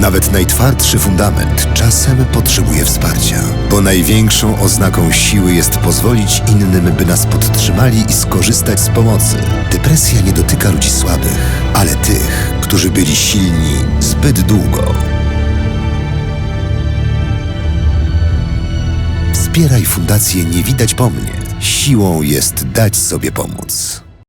Nawet najtwardszy fundament czasem potrzebuje wsparcia, bo największą oznaką siły jest pozwolić innym, by nas podtrzymali i skorzystać z pomocy. Depresja nie dotyka ludzi słabych, ale tych, którzy byli silni zbyt długo. Wspieraj Fundację Nie Widać Po Mnie. Siłą jest dać sobie pomóc.